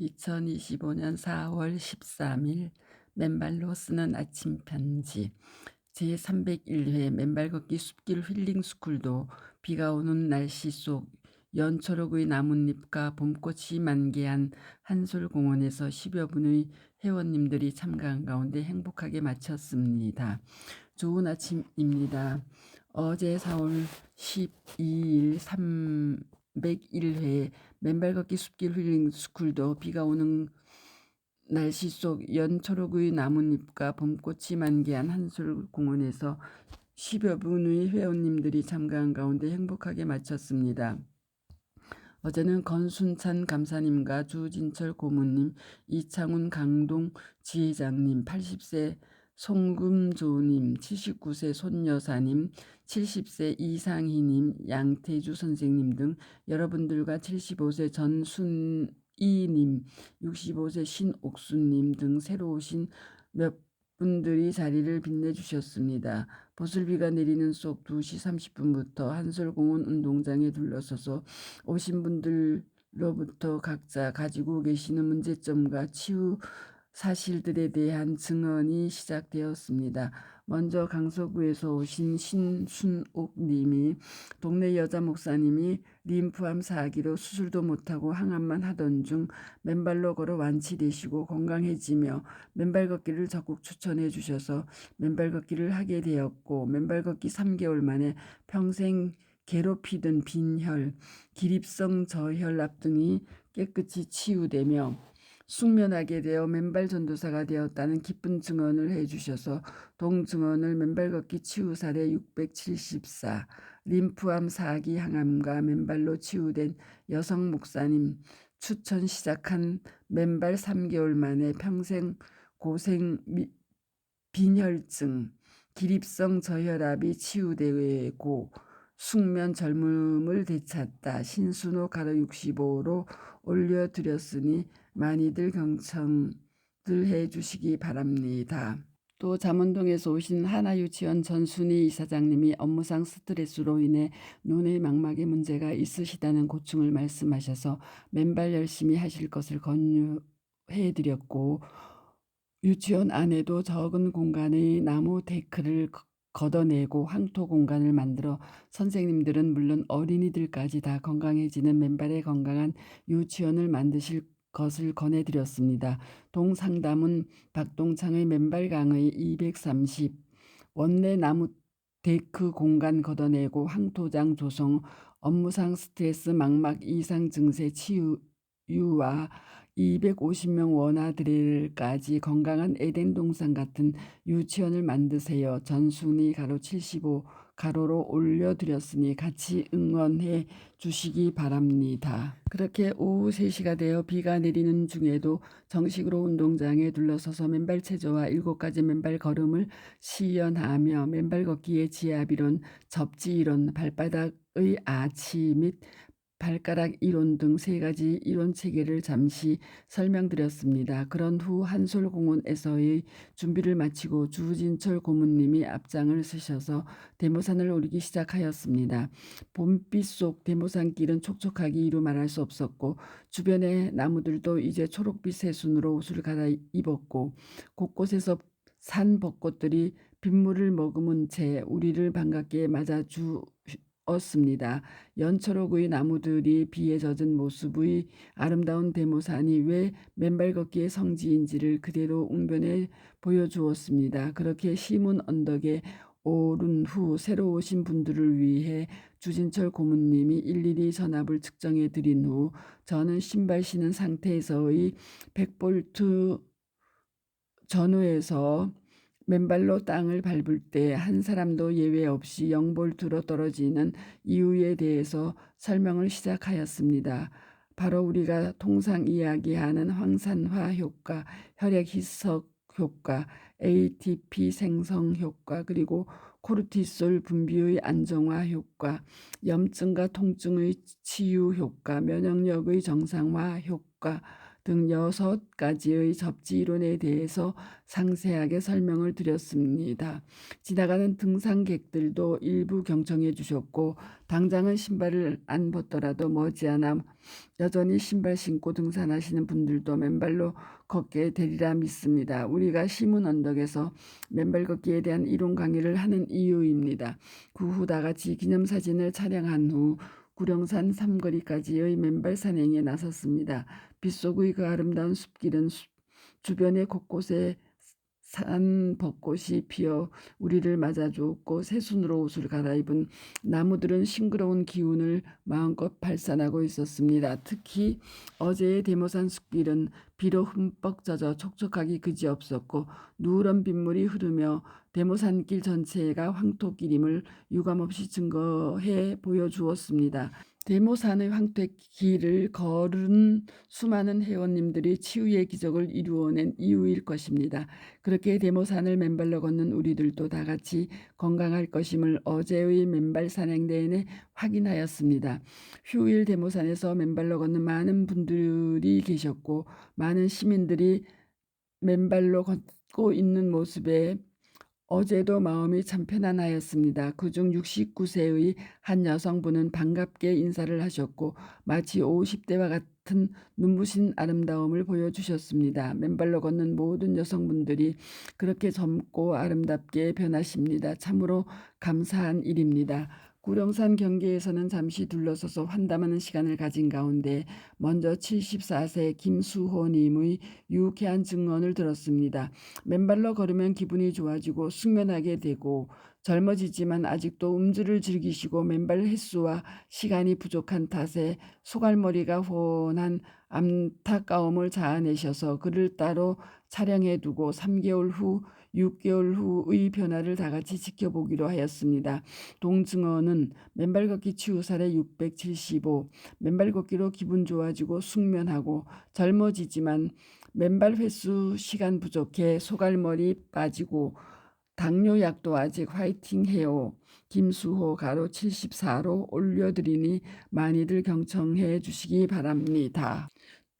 2025년 4월 13일 맨발로 쓰는 아침 편지 제301회 맨발 걷기 숲길 힐링 스쿨도 비가 오는 날씨 속 연초록의 나뭇잎과 봄꽃이 만개한 한솔공원에서 10여 분의 회원님들이 참가한 가운데 행복하게 마쳤습니다. 좋은 아침입니다. 어제 4월 12일 301회 맨발 걷기 숲길 힐링 스쿨도 비가 오는 날씨 속 연초록의 나뭇잎과 봄꽃이 만개한 한솔 공원에서 10여 분의 회원님들이 참가한 가운데 행복하게 마쳤습니다. 어제는 건순찬 감사님과 주진철 고모님, 이창훈 강동 지회장님, 80세 송금조님, 79세 손여사님, 70세 이상희님, 양태주 선생님 등 여러분들과 75세 전순이님, 65세 신옥수님 등 새로 오신 몇 분들이 자리를 빛내주셨습니다. 보슬비가 내리는 속 2시 30분부터 한솔공원 운동장에 둘러서서 오신 분들로부터 각자 가지고 계시는 문제점과 치유 사실들에 대한 증언이 시작되었습니다. 먼저 강서구에서 오신 신순옥 님이 동네 여자 목사님이 림프암 사기로 수술도 못하고 항암만 하던 중 맨발로 걸어 완치되시고 건강해지며 맨발 걷기를 적극 추천해 주셔서 맨발 걷기를 하게 되었고 맨발 걷기 3개월 만에 평생 괴롭히던 빈혈, 기립성 저혈압 등이 깨끗이 치유되며 숙면하게 되어 맨발 전도사가 되었다는 기쁜 증언을 해주셔서 동증언을 맨발 걷기 치유 사례 674, 림프암 사기 항암과 맨발로 치유된 여성 목사님 추천 시작한 맨발 3개월 만에 평생 고생 빈혈증, 기립성 저혈압이 치유되고 숙면 젊음을 되찾다. 신순호 가로 65로 올려드렸으니 많이들 경청들 해주시기 바랍니다. 또 잠원동에서 오신 하나유치원 전순희 이사장님이 업무상 스트레스로 인해 눈의 망막에 문제가 있으시다는 고충을 말씀하셔서 맨발 열심히 하실 것을 권유해드렸고 유치원 안에도 적은 공간의 나무 데크를 걷어내고 황토 공간을 만들어 선생님들은 물론 어린이들까지 다 건강해지는 맨발의 건강한 유치원을 만드실 것을 권해드렸습니다. 동상담은 박동창의 맨발강의 230 원내 나무 데크 공간 걷어내고 황토장 조성 업무상 스트레스 망막 이상 증세 치유와 250명 원아들까지 건강한 에덴 동산 같은 유치원을 만드세요. 전순이 가로 75 가로로 올려드렸으니 같이 응원해 주시기 바랍니다. 그렇게 오후 3시가 되어 비가 내리는 중에도 정식으로 운동장에 둘러서서 맨발 체조와 7가지 맨발 걸음을 시연하며 맨발 걷기의 지압이론, 접지이론, 발바닥의 아치 및 발가락 이론 등 세 가지 이론 체계를 잠시 설명드렸습니다. 그런 후 한솔공원에서의 준비를 마치고 주진철 고문님이 앞장을 서셔서 대모산을 오르기 시작하였습니다. 봄빛 속 대모산길은 촉촉하기 이루 말할 수 없었고 주변의 나무들도 이제 초록빛 새순으로 옷을 갈아입었고 곳곳에서 산 벚꽃들이 빗물을 머금은 채 우리를 반갑게 맞아주 었습니다. 연초록의 나무들이 비에 젖은 모습의 아름다운 대모산이 왜 맨발 걷기의 성지인지를 그대로 웅변해 보여주었습니다. 그렇게 시문 언덕에 오른 후 새로 오신 분들을 위해 주진철 고문님이 일일이 전압을 측정해 드린 후 저는 신발 신은 상태에서의 100볼트 전후에서 맨발로 땅을 밟을 때 한 사람도 예외 없이 영볼트로 떨어지는 이유에 대해서 설명을 시작하였습니다. 바로 우리가 통상 이야기하는 황산화 효과, 혈액 희석 효과, ATP 생성 효과, 그리고 코르티솔 분비의 안정화 효과, 염증과 통증의 치유 효과, 면역력의 정상화 효과 등 여섯 가지의 접지 이론에 대해서 상세하게 설명을 드렸습니다. 지나가는 등산객들도 일부 경청해 주셨고 당장은 신발을 안 벗더라도 머지않아 여전히 신발 신고 등산하시는 분들도 맨발로 걷게 되리라 믿습니다. 우리가 시문 언덕에서 맨발 걷기에 대한 이론 강의를 하는 이유입니다. 그 후 다 같이 기념사진을 촬영한 후 구령산 삼거리까지의 맨발 산행에 나섰습니다. 빗속의 그 아름다운 숲길은 숲 주변의 곳곳에 산 벚꽃이 피어 우리를 맞아 주었고 새순으로 옷을 갈아입은 나무들은 싱그러운 기운을 마음껏 발산하고 있었습니다. 특히 어제의 대모산 숲길은 비로 흠뻑 젖어 촉촉하기 그지없었고 누런 빗물이 흐르며 대모산길 전체가 황토길임을 유감없이 증거해 보여주었습니다. 대모산의 황토길을 걸은 수많은 회원님들이 치유의 기적을 이루어낸 이유일 것입니다. 그렇게 대모산을 맨발로 걷는 우리들도 다 같이 건강할 것임을 어제의 맨발 산행 내내 확인하였습니다. 휴일 대모산에서 맨발로 걷는 많은 분들이 계셨고 많은 시민들이 맨발로 걷고 있는 모습에 어제도 마음이 참 편안하였습니다. 그중 69세의 한 여성분은 반갑게 인사를 하셨고 마치 50대와 같은 눈부신 아름다움을 보여주셨습니다. 맨발로 걷는 모든 여성분들이 그렇게 젊고 아름답게 변하십니다. 참으로 감사한 일입니다. 구령산 경계에서는 잠시 둘러서서 환담하는 시간을 가진 가운데 먼저 74세 김수호님의 유쾌한 증언을 들었습니다. 맨발로 걸으면 기분이 좋아지고 숙면하게 되고 젊어지지만 아직도 음주를 즐기시고 맨발 횟수와 시간이 부족한 탓에 소갈머리가 훤한 안타까움을 자아내셔서 그를 따로 촬영해 두고 3개월 후 6개월 후의 변화를 다 같이 지켜보기로 하였습니다. 동증언은 맨발 걷기 사례 675 맨발 걷기로 기분 좋아지고 숙면하고 젊어지지만 맨발 횟수 시간 부족해 소갈머리 빠지고 당뇨약도 아직 화이팅 해요. 김수호 가로 74로 올려드리니 많이들 경청해 주시기 바랍니다.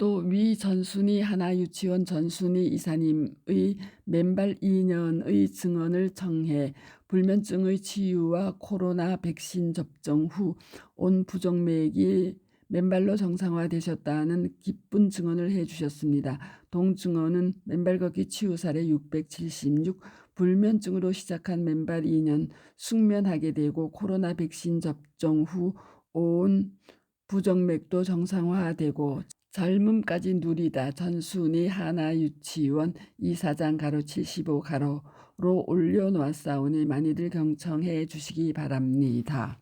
또 위 전순이 하나 유치원 전순이 이사님의 맨발 2년의 증언을 청해 불면증의 치유와 코로나 백신 접종 후 온 부정맥이 맨발로 정상화되셨다는 기쁜 증언을 해주셨습니다. 동증언은 맨발 걷기 치유 사례 676 불면증으로 시작한 맨발 2년 숙면하게 되고 코로나 백신 접종 후 온 부정맥도 정상화되고 젊음까지 누리다 전순이 하나 유치원 이사장 가로 75 가로로 올려놓았사오니 많이들 경청해 주시기 바랍니다.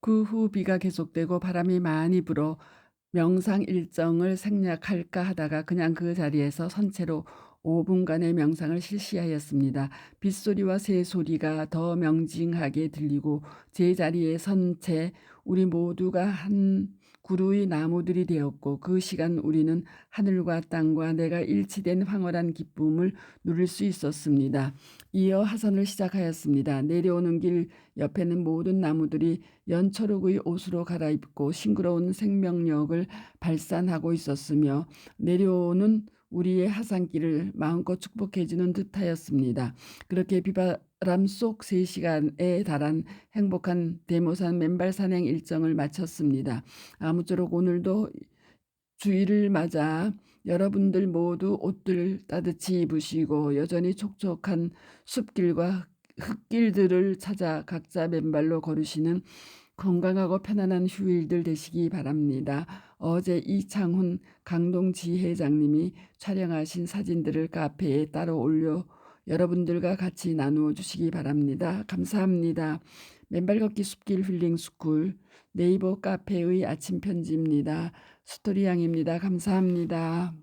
그 후 비가 계속되고 바람이 많이 불어 명상 일정을 생략할까 하다가 그냥 그 자리에서 선체로 5분간의 명상을 실시하였습니다. 빗소리와 새소리가 더 명징하게 들리고 제 자리에 선채 우리 모두가 한 구루의 나무들이 되었고 그 시간 우리는 하늘과 땅과 내가 일치된 황홀한 기쁨을 누릴 수 있었습니다. 이어 하선을 시작하였습니다. 내려오는 길 옆에는 모든 나무들이 연초록의 옷으로 갈아입고 싱그러운 생명력을 발산하고 있었으며 내려오는 우리의 하산길을 마음껏 축복해주는 듯하였습니다. 그렇게 비바람 속 3시간에 달한 행복한 대모산 맨발 산행 일정을 마쳤습니다. 아무쪼록 오늘도 주의를 맞아 여러분들 모두 옷들 따뜻히 입으시고 여전히 촉촉한 숲길과 흙길들을 찾아 각자 맨발로 걸으시는 건강하고 편안한 휴일들 되시기 바랍니다. 어제 이창훈 강동지회장님이 촬영하신 사진들을 카페에 따로 올려 여러분들과 같이 나누어 주시기 바랍니다. 감사합니다. 맨발 걷기 숲길 힐링 스쿨 네이버 카페의 아침 편지입니다. 스토리양입니다. 감사합니다.